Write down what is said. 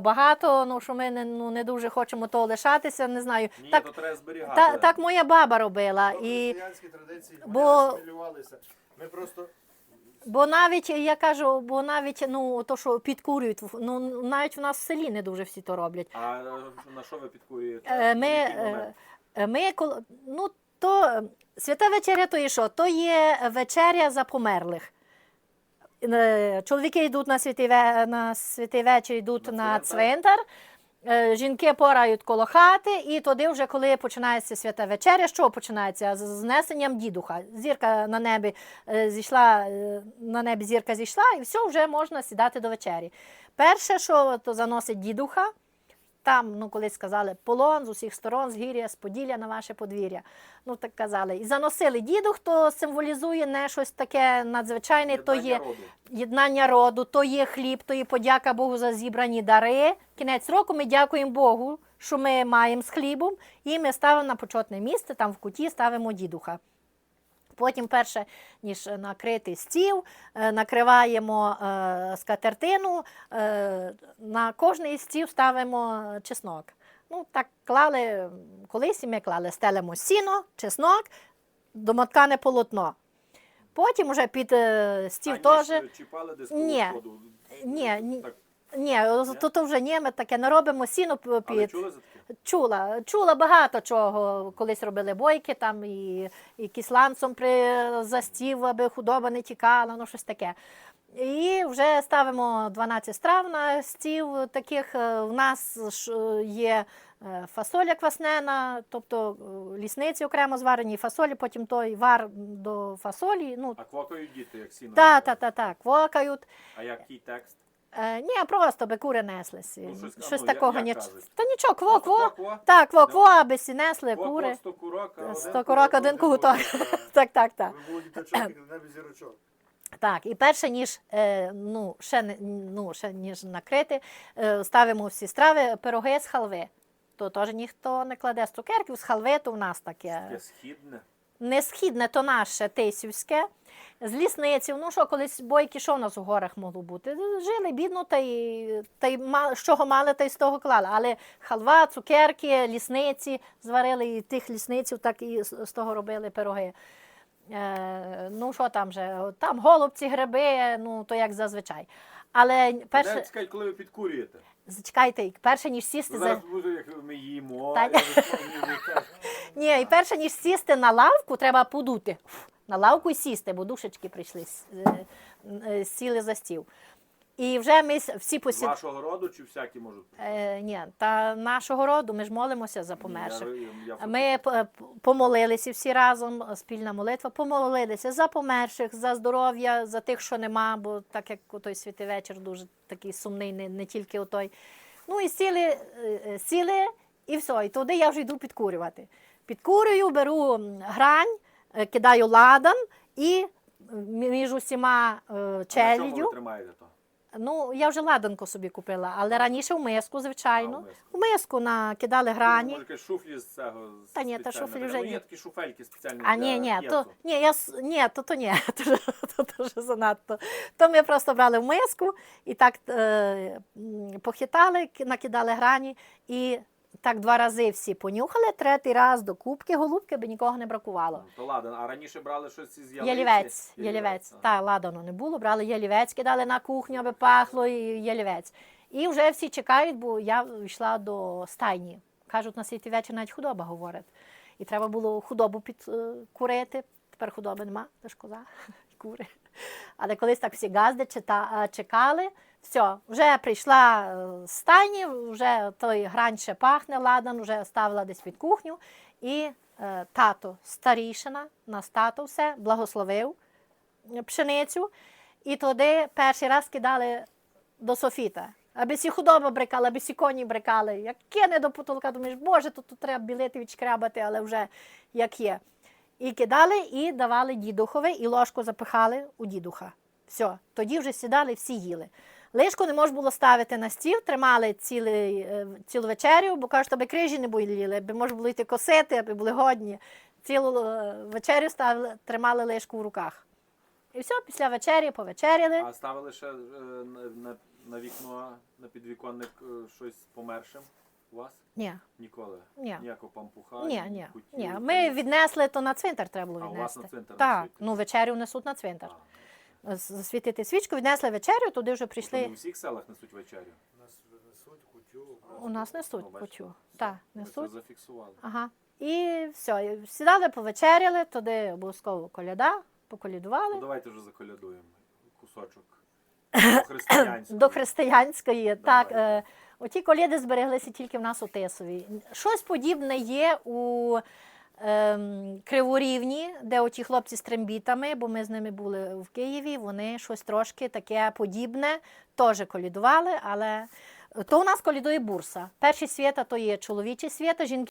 багато, ну що ми не, ну, не дуже хочемо того лишатися, не знаю. Ні, так, то треба зберігати. та, так моя баба робила. То І, традиції бо- Ми просто бо навіть, я кажу, бо навіть ну, то, що підкурюють, ну, навіть в нас в селі не дуже всі то роблять. А е, на що ви підкурюєте? Е, Ми, е, ми кол- ну, то свята вечеря то є що? То є вечеря за померлих. Чоловіки йдуть на святий, на святий вечір, йдуть На на, цвинтар. Е, Жінки порають коло хати, і тоді, вже коли починається свята вечеря, що починається? З знесенням дідуха. Зірка на небі е, зійшла, е, на небі зірка зійшла, і все, вже можна сідати до вечері. Перше, що то заносить дідуха, там, ну, колись сказали, полон з усіх сторон, з гір'я, з поділля на ваше подвір'я. Ну, так казали. І заносили дідух, то символізує не щось таке надзвичайне, то є роду. єднання роду, то є хліб, то є подяка Богу за зібрані дари. Кінець року ми дякуємо Богу, що ми маємо з хлібом, і ми ставимо на почетне місце, там в куті ставимо дідуха. Потім, перше, ніж накрити стіл, е, накриваємо е, скатертину, е, на кожний стіл ставимо чеснок. Ну, так клали, колись ми клали, стелимо сіно, чеснок, домоткане полотно. Потім вже під е, стіл теж. Ні. коло входу? Ні, ні. Так, Ні, тут вже ні, ми таке не робимо сіно п- але під. чули за таке? Чула, чула багато чого. Колись робили бойки, там і, і кисланцем при застів, аби худоба не тікала, ну щось таке. І вже ставимо 12 страв на стіл таких. Е, У нас є е, фасоля кваснена, тобто е, лісниці окремо зварені, фасолі, потім той вар до фасолі. Ну, А квакають діти, як сіно. та, несуть? та, та, та, квокають. А який текст? Е, ні, просто би кури неслися. Ну, щось- щось ну, я- такого як ні. кажуть? Та нічого, кво, кво. Так, кво, кво, аби сі несли кури. Сто курок, а Сто один курок, один куток. Так, так, так. ви були діточок і на небі зірочок. Так, і перше, ніж е, ну, ще, не- ну, ще ніж накрити, е, ставимо всі страви, пироги з халви. То теж ніхто не кладе з цукерків, з халви, то в нас таке. Таке східне. Не східне, то наше тисівське. З лісниців, ну що, колись бойки, що в нас у горах могло бути? Жили бідно, та й, та й з чого мали, та й з того клали. Але халва, цукерки, лісниці зварили і тих лісниців, так і з, того робили пироги. Е, ну що там же? Там голубці, гриби, ну то як зазвичай. Але перше, Перше... Цікавить, коли ви підкурюєте. зачекайте, перше, ніж сісти Ну, за. буде, як ми їмо. Та- я Ні, і перше, ніж сісти на лавку, треба подути. На лавку і сісти, бо душечки прийшли, е, е, сіли за стіл. І вже ми всі посід... вашого роду чи всякі можуть? Е, ні, та нашого роду ми ж молимося за померших. я- я- Ми помолилися всі разом, спільна молитва, помолилися за померших, за здоров'я, за тих, що нема, бо так як у той святий вечір дуже такий сумний, не, не тільки у той. Ну і сіли, е, е, сіли, і все. І туди я вже йду підкурювати. Підкурюю, беру грань, е, кидаю ладан і між усіма е, челяддю. тримаєте то? Ну, я вже ладанку собі купила, але раніше в миску, звичайно. А, в миску. В миску накидали грані. Може, шуфлі з цього Та ні, та шуфлі вже Ну, ні. є такі шуфельки спеціальні А для ні, ні, то ні, я ні, то, то ні, то, то, то вже занадто. То ми просто брали в миску і так е, похитали, накидали грані і так два рази всі понюхали, третій раз до кубки голубки, би нікого не бракувало. Ну, То ладно, а раніше брали щось із ялиці? Ялівець, ялівець. ага. Та ладану не було, брали ялівець, кидали на кухню, аби пахло, і ялівець. І вже всі чекають, бо я йшла до стайні. Кажуть, на світі вечір навіть худоба говорить. І треба було худобу підкурити. Тепер худоби нема, це і кури. Але колись так всі газди е, чекали. Все, вже прийшла е, з стайні, вже той грань ще пахне, ладан, вже ставила десь під кухню. І е, тато старішина, нас тато все, благословив пшеницю. І туди перший раз кидали до софіта. Аби сі худоба брикала, аби сі коні брикали. Як кине до потолка, думаєш, боже, тут, тут треба білити, відшкрябати, але вже як є. І кидали, і давали дідухові, і ложку запихали у дідуха. Все, тоді вже сідали, всі їли. Лишку не можна було ставити на стіл, тримали цілий, е, цілу вечерю, бо кажуть, аби крижі не боліли, аби можна було йти косити, аби були годні. Цілу е, вечерю ставили, тримали лишку в руках. І все, після вечері повечеряли. А ставили ще е, на, на, вікно, на підвіконник е, щось помершим у вас? Ні, Ніколи? Ні. Ніякого пампуха? ні, ні, кутів, ні. Ми віднесли то на цвинтар треба було А, у вас віднести. на цвинтар Так, несуть? ну вечерю несуть на цвинтар. А, Засвітити свічку, віднесли вечерю, туди вже прийшли. у всіх селах несуть вечерю? У нас несуть кутю. У нас несуть Ну, кутю. Так, Ми це зафіксували. Ага. І все, сідали, повечеряли, туди обов'язково коляда, поколядували. Ну, давайте вже заколядуємо кусочок. До християнської. Так, е, оті коліди збереглися тільки в нас у Тисові. Щось подібне є у Криворівні, де оті хлопці з трембітами, бо ми з ними були в Києві, вони щось трошки таке подібне теж колідували, але то у нас колідує бурса. Перші свята то є чоловічі свята, жінки